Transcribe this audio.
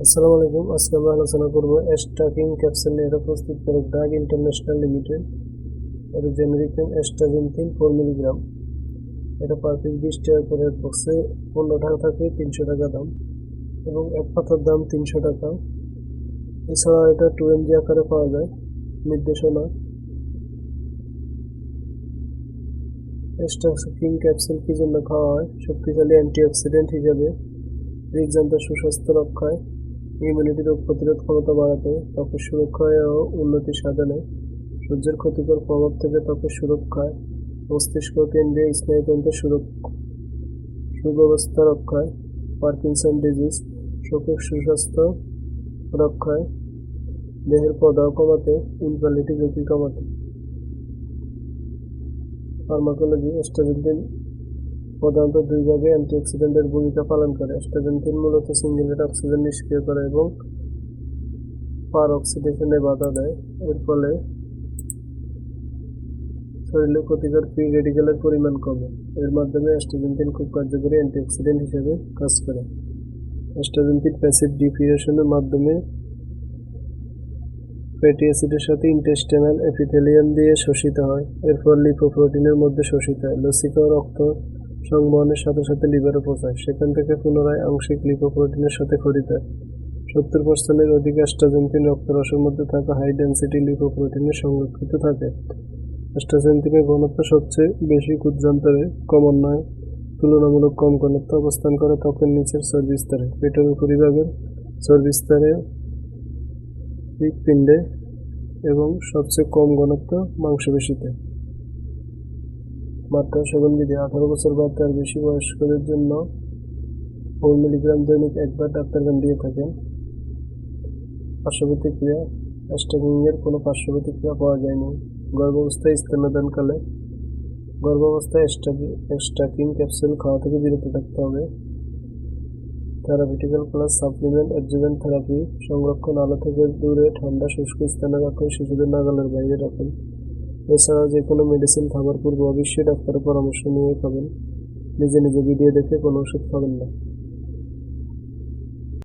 আসসালামু আলাইকুম। আজকে আমরা আলোচনা করব স্টাকিং ক্যাপসুল এটা প্রস্তুত করে ড্রাগ ইন্টারন্যাশনাল লিমিটেড এটা generic name astaxanthin four milligram এটা পার পিস বিশ টাকা করে বক্সে পনেরো টাকা থাকে তিনশো টাকা দাম এবং এক পাতার দাম তিনশো টাকা। এছাড়া এটা টু এমজি আকারে পাওয়া যায়। নির্দেশনা। স্টাকিং ক্যাপসুল কী জন্য খাওয়া হয়? শক্তিশালী অ্যান্টিঅক্সিডেন্ট হিসেবে। হৃদযন্ত্র সুস্বাস্থ্য রক্ষায়। ইমিউনিটি রোগ প্রতিরোধ ক্ষমতা বাড়াতে ত্বকের সুরক্ষায় ও উন্নতি সাধনে সূর্যের ক্ষতিকর প্রভাব থেকে ত্বকের সুরক্ষায় মস্তিষ্ক কেন্দ্রীয় স্নায়ুতন্ত্র সুরক্ষা, সুব্যবস্থা রক্ষায় পার্কিনসন ডিজিজ চোখের সুস্বাস্থ্য রক্ষায় দেহের প্রদাহ কমাতে, ইনফ্যালিটি ঝুঁকি কমাতে। ফার্মাকোলজি অ্যাস্ট্রাজেন্টিন প্রধানত দুই ভাগে অ্যান্টিঅক্সিডেন্টের ভূমিকা পালন করে। অ্যাস্ট্রাজেন্টিন মূলত সিঙ্গেলেট অক্সিজেন নিষ্ক্রিয় করে এবং পার অক্সিডেশনে বাধা দেয়। এর ফলে শরীরে ক্ষতিকর ফ্রি রেডিকেলের পরিমাণ কমে। এর মাধ্যমে অ্যাস্ট্রাজেন্টিন খুব কার্যকরী অ্যান্টিঅক্সিডেন্ট হিসেবে কাজ করে। অ্যাস্ট্রাজেন্টিন প্যাসিভ ডিফিউশনের মাধ্যমে ফ্যাটি অ্যাসিডের সাথে ইন্টেস্টেনাল এপিথেলিয়াম দিয়ে শোষিত হয়। এরপর লিপোপ্রোটিনের মধ্যে শোষিত হয়। লসিকা রক্ত সংবহনের সাথে সাথে লিভারে পৌঁছায়। সেখান থেকে পুনরায় আংশিক লিপোপ্রোটিনের সাথে খরিত হয় সত্তর পার্সেন্টের অধিক অ্যাস্ট্রাজেন্টিন রক্তরসের মধ্যে থাকা হাই ডেন্সিটি লিপোপ্রোটিনে সংরক্ষিত থাকে। অ্যাস্ট্রাজেন্টিনের ঘনত্ব সবচেয়ে বেশি ক্ষুদ্রান্তরে, ক্রমান্বয়ে তুলনামূলক কম ঘনত্ব অবস্থান করে ত্বকের নিচের চর্বিস্তরে। পেটের উপরিভাগের চর্বিস্তরে হৃৎপিণ্ডে এবং সবচেয়ে কম ঘনত্ব মাংসপেশিতে। মাত্রা সেবন বিধি আঠারো বছর বা তার বেশি বয়স্কদের জন্য ফোর মিলিগ্রাম দৈনিক একবার ডাক্তারগান দিয়ে থাকেন পার্শ্ব প্রতিক্রিয়া অ্যাস্টাকিংয়ের কোনো পার্শ্ব প্রতিক্রিয়া পাওয়া যায়নি। গর্ভাবস্থায় স্তন্যদানকালে গর্ভাবস্থায় স্টাকিং ক্যাপসুল খাওয়া থেকে বিরত থাকতে হবে। Therapeutical plus supplement, adjuvant therapy, সংরক্ষণ আলো থেকে দূরে ঠান্ডা শুষ্ক স্থানে রাখুন, শিশুদের নাগালের বাইরে রাখুন। এছাড়া যে কোনো মেডিসিন খাবার পূর্বে অবশ্যই ডাক্তারের পরামর্শ নিয়ে খাবেন। নিজে নিজে ভিডিও দেখে কোনো ওষুধ খাবেন না।